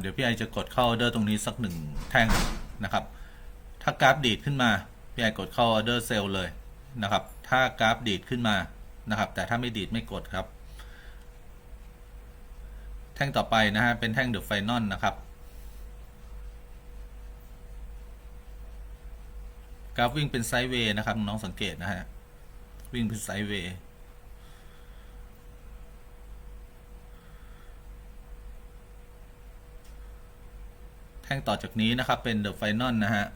เดี๋ยวพี่ไอจะกดเข้าออเดอร์ตรงนี้สักหนึ่งแท่งนะครับ ถ้ากราฟดีดขึ้นมา พี่ไอกดเข้าออเดอร์เซลล์เลยนะครับ ถ้ากราฟดีดขึ้นมานะครับ แต่ถ้าไม่ดีดไม่กดครับ แท่งต่อไปนะฮะ เป็นแท่งเดอะไฟนอลนะครับ กราฟวิ่งเป็นไซด์เวย์นะครับ น้องสังเกตนะฮะ วิ่งเป็นไซด์เวย์ ท่งต่อจากนี้นะครับเป็นเดอะไฟนอลนะฮะ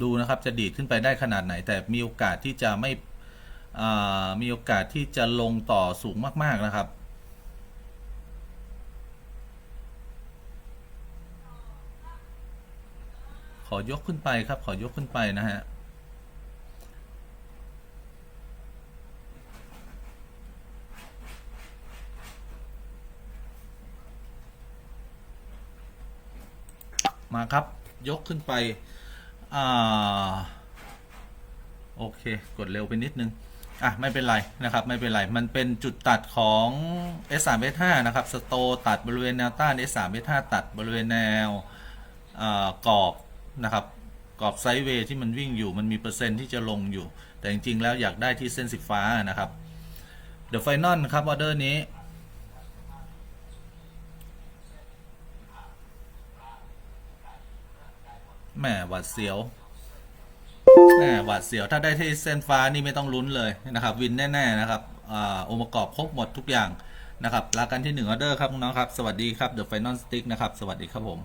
ดูนะครับจะดีดขึ้นไปได้ขนาดไหน แต่มีโอกาสที่จะไม่มีโอกาสที่จะลงต่อสูงมาก ๆ นะครับ ขอยกขึ้นไปครับ ขอยกขึ้นไปนะฮะ มาครับ ยกขึ้นไป อ่า โอเค กดเร็วไปนิดนึง อะ ไม่เป็นไรนะครับ ไม่เป็นไร มันเป็นจุดตัดของ S3 S5 นะครับ สโตตัดบริเวณแนวต้าน S3 S5 ตัดบริเวณแนวกรอบนะครับกรอบไซด์เวย์ที่มันวิ่งอยู่มันมีเปอร์เซ็นต์ที่จะลงอยู่ แต่จริง ๆ แล้วอยากได้ที่เส้นสีฟ้านะครับ The Final ครับออเดอร์นี้ แหมหวัดเสียวแหมหวัดเสียว ถ้าได้ที่เส้นฟ้านี่ไม่ต้องลุ้นเลยนะครับ วินแน่ ๆ นะครับอ่าองค์ประกอบครบหมดทุกอย่างนะครับลากันที่หนึ่งออเดอร์ครับน้องครับ สวัสดีครับเดอะไฟนอลสติ๊กนะครับ สวัสดีครับผม